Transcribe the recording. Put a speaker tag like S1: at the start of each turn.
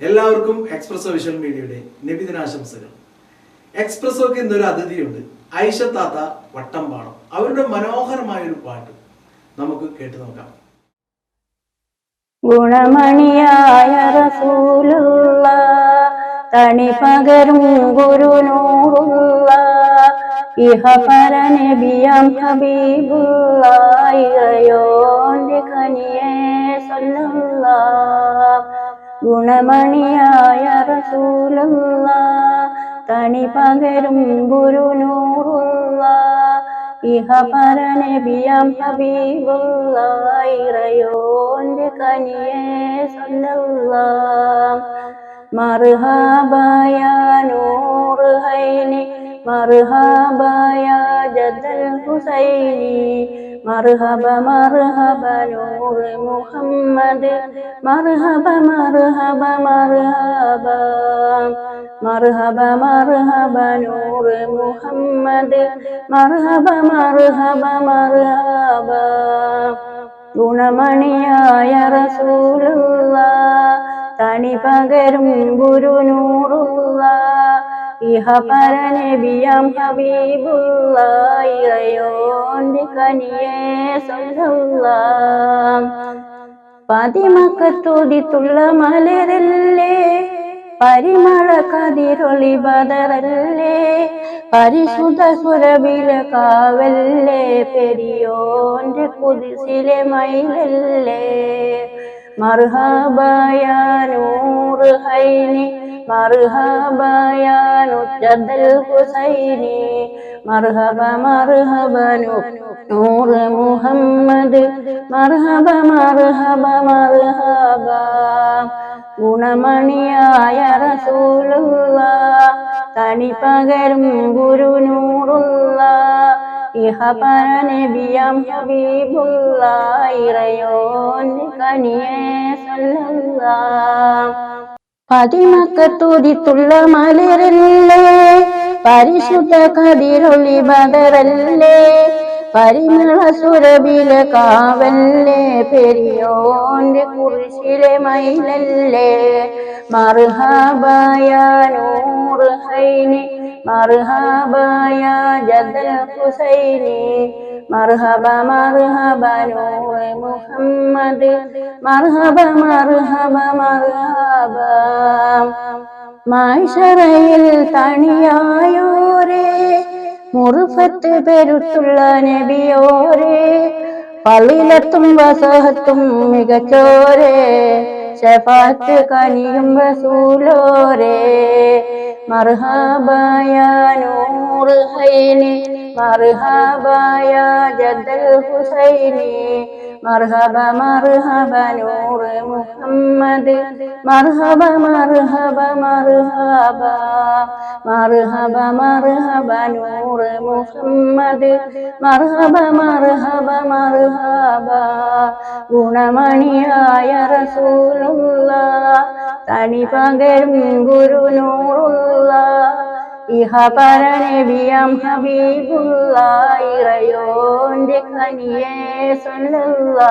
S1: എല്ലാവർക്കും espresso visual മീഡിയയുടെ നബിദിനാശംസകൾ. എക്സ്പ്രസോക്ക് ഇന്നൊരു അതിഥിയുണ്ട്. ഐഷ താത്ത വട്ടംപാടം അവരുടെ മനോഹരമായ ഒരു പാട്ട് നമുക്ക് കേട്ടു നോക്കാം.
S2: ഗുണമണിയായ റസൂലുള്ള തണി പകരും ഗുരുനൂറുള്ള ഇഹ പരനബിയം ഹബീബുള്ള ഇറയോന്റെ കനിയെ സൊല്ലുള്ള ഗുണമണിയായ റസൂലുള്ള തണി പകരും ഗുരുനൂറുള്ള ഇഹ പരനബിയം ഹബീബുള്ള കനിയെ സല്ലല്ല മർഹബായ നൂറ് ഹൈനി മർഹബായ ജദൽ ഹുസൈനി മർഹബ മർഹബ നൂറ് മുഹമ്മദ് മർഹബ മർഹബ മർഹബ മർഹബ മർഹബ നൂറ് മുഹമ്മദ് മർഹബ മർഹബ മർഹബ ഗുണമണിയായ റസൂലുള്ള തണി പകരും ഗുരുനൂറുള്ള ഇഹ പരനബിയം ഹബീബുള്ള ഇറയോന്റെ കനിയെ സല്ല പതിമക്കത്തോതിത്തുള്ള മലരല്ലേ പരിമള കതിരൊളി ബദറല്ലേ പരിശുദ്ധ സുരവില കാവല്ലേ? പെരിയോന്റെ കുതിസിലെ മയിലല്ലേ? മർഹബായ നൂറ് ഹൈനി മർഹബായ നുജദൽ ഹുസൈനി മർഹബ മർഹബ നൂറ് മുഹമ്മദ് മർഹബ മർഹബ ഗുണമണിയായ റസൂലുള്ള തണി പകരും ഗുരുനൂറുള്ള ഇഹ പരനബിയം ഹബീബുള്ള ഇറയോൻ കനിയെ സല്ലല്ല പതിമക്കത്തുതിത്തുള്ള മലരല്ലേ പരിശുദ്ധ കതിരൊളി ബദറല്ലേ പരിമള സുരബില കാവല്ലേ പെരിയോന്റെ കുരിശിലെ മൈലല്ലേ മർഹബായ നൂറ് ഹൈനി മർഹബായ ജദൽ ഹുസൈനി മർഹബ മർഹബ നൂറ് മുഹമ്മദ് മർഹബ മർഹബ മർഹബ. മാഷറയിൽ തണിയായോരേ മുറുഫത്ത് പെരുത്തുള്ള നബിയോരെ പള്ളിയിലെത്തും വസഹത്തും മികച്ചോരെ ഷഫാത്ത് കനിയും വസൂലോരെ മർഹബായ ഹുസൈനി നൂർ മുഹമ്മദ് നൂർ മുഹമ്മദ് ഗുണമണിയായ റസൂലുള്ള തണി പകരും ഗുരുനൂറുള്ള ഇഹ പരനബിയം ഹബീബുള്ള ഇറയോന്റെ കനിയേ സല്ലല്ലാ